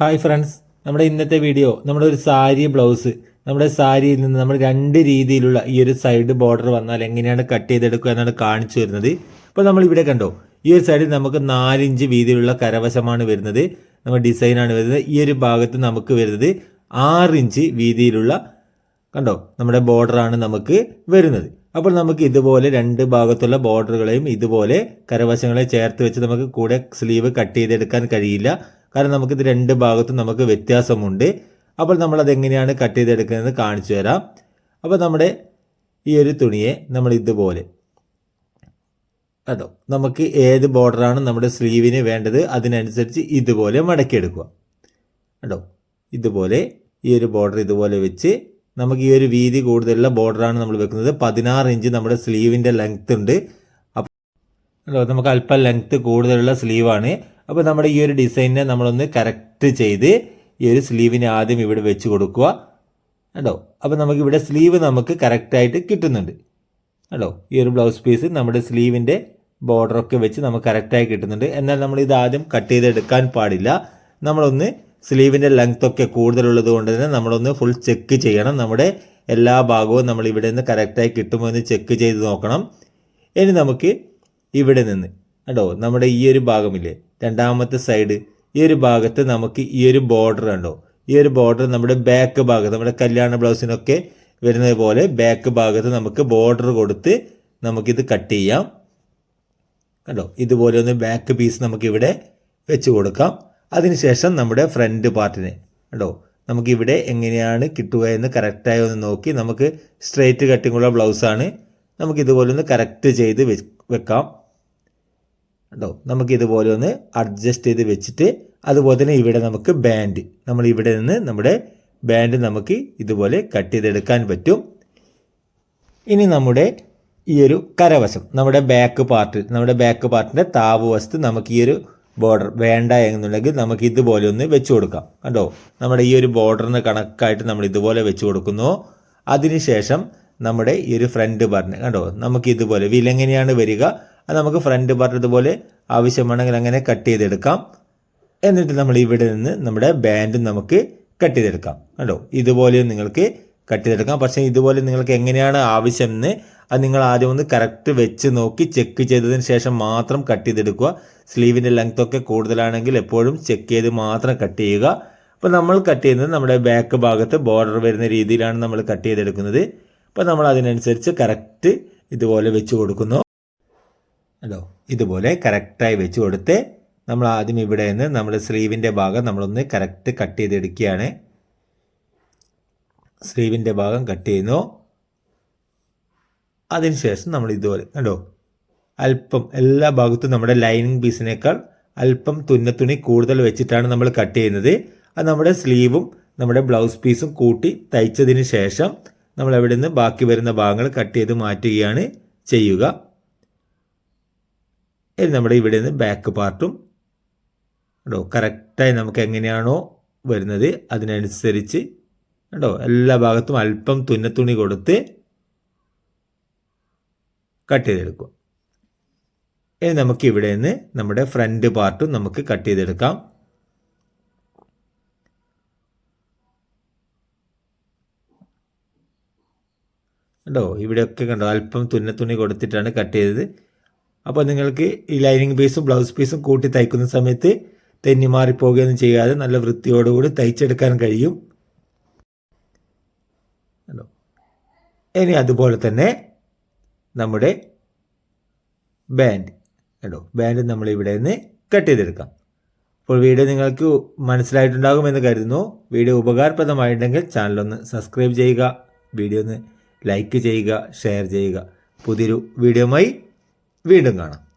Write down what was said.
Hi friends നമ്മുടെ ഇന്നത്തെ video നമ്മുടെ ഒരു സാരി ബ്ലൗസ് നമ്മുടെ സാരിയിൽ നിന്ന് നമ്മൾ രണ്ട് രീതിയിലുള്ള ഈ ഒരു സൈഡ് ബോർഡർ വന്നാൽ എങ്ങനെയാണ് കട്ട് ചെയ്തെടുക്കുക എന്നാണ് കാണിച്ചു വരുന്നത് അപ്പോൾ നമ്മൾ ഇവിടെ കണ്ടോ ഈ ഒരു സൈഡിൽ നമുക്ക് നാലിഞ്ച് വീതിയിലുള്ള കരവശമാണ് വരുന്നത്. നമ്മുടെ ഡിസൈനാണ് വരുന്നത്. ഈ ഒരു ഭാഗത്ത് നമുക്ക് വരുന്നത് ആറിഞ്ച് വീതിയിലുള്ള കണ്ടോ നമ്മുടെ ബോർഡറാണ് നമുക്ക് വരുന്നത്. അപ്പോൾ നമുക്ക് ഇതുപോലെ രണ്ട് ഭാഗത്തുള്ള ബോർഡറുകളെയും ഇതുപോലെ കരവശങ്ങളെ ചേർത്ത് വെച്ച് നമുക്ക് കൂടെ സ്ലീവ് കട്ട് ചെയ്തെടുക്കാൻ കഴിയില്ല. കാരണം നമുക്ക് നമുക്കിത് രണ്ട് ഭാഗത്തും നമുക്ക് വ്യത്യാസമുണ്ട്. അപ്പോൾ നമ്മൾ അതെങ്ങനെയാണ് കട്ട് ചെയ്തെടുക്കുന്നതെന്ന് കാണിച്ചു തരാം. അപ്പോൾ നമ്മുടെ ഈ ഒരു തുണിയെ നമ്മൾ ഇതുപോലെ കേട്ടോ നമുക്ക് ഏത് ബോർഡറാണ് നമ്മുടെ സ്ലീവിന് വേണ്ടത്? അതിനനുസരിച്ച് ഇതുപോലെ മടക്കിയെടുക്കുക. കേട്ടോ ഇതുപോലെ ഈ ഒരു ബോർഡർ ഇതുപോലെ വെച്ച് നമുക്ക് ഈ ഒരു വീതി കൂടുതലുള്ള ബോർഡറാണ് നമ്മൾ വെക്കുന്നത്. പതിനാറ് ഇഞ്ച് നമ്മുടെ സ്ലീവിന്റെ ലെങ്ത് ഉണ്ട്. അപ്പോൾ നമുക്ക് അല്പം ലെങ്ത് കൂടുതലുള്ള സ്ലീവാണ് അപ്പോൾ നമ്മുടെ ഈ ഒരു ഡിസൈനിനെ നമ്മളൊന്ന് കറക്റ്റ് ചെയ്ത് ഈ ഒരു സ്ലീവിനെ ആദ്യം ഇവിടെ വെച്ച് കൊടുക്കുക. കേട്ടോ അപ്പോൾ നമുക്ക് ഇവിടെ സ്ലീവ് നമുക്ക് കറക്റ്റായിട്ട് കിട്ടുന്നുണ്ട്. കേട്ടോ ഈ ഒരു ബ്ലൗസ് പീസ് നമ്മുടെ സ്ലീവിന്റെ ബോർഡറൊക്കെ വെച്ച് നമുക്ക് കറക്റ്റായി കിട്ടുന്നുണ്ട്. എന്നാൽ നമ്മൾ ഇത് ആദ്യം കട്ട് ചെയ്തെടുക്കാൻ പാടില്ല. നമ്മളൊന്ന് സ്ലീവിന്റെ ലെങ്ത് ഒക്കെ കൂടുതലുള്ളത് കൊണ്ട് തന്നെ നമ്മളൊന്ന് ഫുൾ ചെക്ക് ചെയ്യണം. നമ്മുടെ എല്ലാ ഭാഗവും നമ്മൾ ഇവിടെ നിന്ന് കറക്റ്റായി കിട്ടുമോ എന്ന് ചെക്ക് ചെയ്ത് നോക്കണം. ഇനി നമുക്ക് ഇവിടെ നിന്ന് കേട്ടോ നമ്മുടെ ഈ ഒരു ഭാഗമില്ലേ? രണ്ടാമത്തെ സൈഡ് ഈ ഒരു ഭാഗത്ത് നമുക്ക് ഈ ഒരു ബോർഡർ ഉണ്ടോ ഈ ഒരു ബോർഡർ നമ്മുടെ ബാക്ക് ഭാഗത്ത് നമ്മുടെ കല്യാണ ബ്ലൗസിനൊക്കെ വരുന്നത് പോലെ ബാക്ക് ഭാഗത്ത് നമുക്ക് ബോർഡർ കൊടുത്ത് നമുക്കിത് കട്ട് ചെയ്യാം. കണ്ടോ? ഇതുപോലെ ഒന്ന് ബാക്ക് പീസ് നമുക്കിവിടെ വെച്ച് കൊടുക്കാം. അതിനുശേഷം നമ്മുടെ ഫ്രണ്ട് പാർട്ടിനെ കണ്ടോ? നമുക്കിവിടെ എങ്ങനെയാണ് കിട്ടുക എന്ന് കറക്റ്റായി ഒന്ന് നോക്കി നമുക്ക് സ്ട്രെയിറ്റ് കട്ടിങ്ങുള്ള ബ്ലൗസാണ് നമുക്ക് ഇതുപോലെ ഒന്ന് കറക്റ്റ് ചെയ്ത് വെക്കാം. കേട്ടോ നമുക്ക് ഇതുപോലെ ഒന്ന് അഡ്ജസ്റ്റ് ചെയ്ത് വെച്ചിട്ട് അതുപോലെ തന്നെ ഇവിടെ നമുക്ക് ബാൻഡ് നമ്മൾ ഇവിടെ നിന്ന് നമ്മുടെ ബാൻഡ് നമുക്ക് ഇതുപോലെ കട്ട് ചെയ്തെടുക്കാൻ പറ്റും. ഇനി നമ്മുടെ ഈ ഒരു കരവശം നമ്മുടെ ബാക്ക് പാർട്ട് നമ്മുടെ ബാക്ക് പാർട്ടിന്റെ താവ് വസ്തു നമുക്ക് ഈ ഒരു ബോർഡർ വേണ്ട എന്നുണ്ടെങ്കിൽ നമുക്ക് ഇതുപോലെ ഒന്ന് വെച്ച് കൊടുക്കാം. കണ്ടോ? നമ്മുടെ ഈ ഒരു ബോർഡറിന് കണക്കായിട്ട് നമ്മൾ ഇതുപോലെ വെച്ച് കൊടുക്കുന്നു. അതിനുശേഷം നമ്മുടെ ഈ ഒരു ഫ്രണ്ട് പാർട്ടിന് കണ്ടോ? നമുക്ക് ഇതുപോലെ വിലെങ്ങനെയാണ് വരിക. അത് നമുക്ക് ഫ്രണ്ട് പാർട്ട് ഇതുപോലെ ആവശ്യമാണെങ്കിൽ അങ്ങനെ കട്ട് ചെയ്തെടുക്കാം. എന്നിട്ട് നമ്മൾ ഇവിടെ നിന്ന് നമ്മുടെ ബാൻഡ് നമുക്ക് കട്ട് ചെയ്തെടുക്കാം. കേട്ടോ ഇതുപോലെ നിങ്ങൾക്ക് കട്ട് ചെയ്തെടുക്കാം. പക്ഷേ ഇതുപോലെ നിങ്ങൾക്ക് എങ്ങനെയാണ് ആവശ്യം എന്ന് അത് നിങ്ങൾ ആദ്യം ഒന്ന് കറക്റ്റ് വെച്ച് നോക്കി ചെക്ക് ചെയ്തതിന് ശേഷം മാത്രം കട്ട് ചെയ്തെടുക്കുക. സ്ലീവിന്റെ ലെങ്ത് ഒക്കെ കൂടുതലാണെങ്കിൽ എപ്പോഴും ചെക്ക് ചെയ്ത് മാത്രം കട്ട് ചെയ്യുക. അപ്പോൾ നമ്മൾ കട്ട് ചെയ്യുന്നത് നമ്മുടെ ബാക്ക് ഭാഗത്ത് ബോർഡർ വരുന്ന രീതിയിലാണ് നമ്മൾ കട്ട് ചെയ്തെടുക്കുന്നത്. അപ്പോൾ നമ്മൾ അതിനനുസരിച്ച് കറക്റ്റ് ഇതുപോലെ വെച്ച് കൊടുക്കുന്നു. ഹലോ ഇതുപോലെ കറക്റ്റായി വെച്ച് കൊടുത്ത് നമ്മൾ ആദ്യം ഇവിടെ നിന്ന് നമ്മുടെ സ്ലീവിന്റെ ഭാഗം നമ്മളൊന്ന് കറക്റ്റ് കട്ട് ചെയ്തെടുക്കുകയാണ്. സ്ലീവിന്റെ ഭാഗം കട്ട് ചെയ്യുന്നു. അതിനുശേഷം നമ്മൾ ഇതുപോലെ കണ്ടോ? അല്പം എല്ലാ ഭാഗത്തും നമ്മുടെ ലൈനിങ് പീസിനേക്കാൾ അല്പം തുന്നത്തുണി കൂടുതൽ വെച്ചിട്ടാണ് നമ്മൾ കട്ട് ചെയ്യുന്നത്. അത് നമ്മുടെ സ്ലീവും നമ്മുടെ ബ്ലൗസ് പീസും കൂട്ടി തയ്ച്ചതിന് ശേഷം നമ്മൾ അവിടെ നിന്ന് ബാക്കി വരുന്ന ഭാഗങ്ങൾ കട്ട് ചെയ്ത് മാറ്റുകയാണ് ചെയ്യുക. ഇനി നമ്മുടെ ഇവിടെ നിന്ന് ബാക്ക് പാർട്ടും കേട്ടോ കറക്റ്റായി നമുക്ക് എങ്ങനെയാണോ വരുന്നത് അതിനനുസരിച്ച് കേട്ടോ എല്ലാ ഭാഗത്തും അല്പം തുന്നത്തുണി കൊടുത്ത് കട്ട് ചെയ്തെടുക്കുക. ഇനി നമുക്ക് ഇവിടെ നിന്ന് നമ്മുടെ ഫ്രണ്ട് പാർട്ടും നമുക്ക് കട്ട് ചെയ്തെടുക്കാം. കണ്ടോ? ഇവിടെയൊക്കെ കണ്ടോ? അല്പം തുന്നത്തുണി കൊടുത്തിട്ടാണ് കട്ട് ചെയ്തത്. അപ്പോൾ നിങ്ങൾക്ക് ഈ ലൈനിങ് പീസും ബ്ലൗസ് പീസും കൂട്ടി തയ്ക്കുന്ന സമയത്ത് തെന്നി മാറിപ്പോകുകയൊന്നും ചെയ്യാതെ നല്ല വൃത്തിയോടുകൂടി തയ്ച്ചെടുക്കാൻ കഴിയും. ഇനി അതുപോലെ തന്നെ നമ്മുടെ ബാൻഡ്. കേട്ടോ ബാൻഡ് നമ്മൾ ഇവിടെ നിന്ന് കട്ട് ചെയ്തെടുക്കാം. അപ്പോൾ വീഡിയോ നിങ്ങൾക്ക് മനസ്സിലായിട്ടുണ്ടാകുമെന്ന് കരുതുന്നു. വീഡിയോ ഉപകാരപ്രദമായിട്ടുണ്ടെങ്കിൽ ചാനലൊന്ന് സബ്സ്ക്രൈബ് ചെയ്യുക വീഡിയോ ഒന്ന് ലൈക്ക് ചെയ്യുക ഷെയർ ചെയ്യുക. പുതിയൊരു വീഡിയോയുമായി വീണ്ടും കാണാം.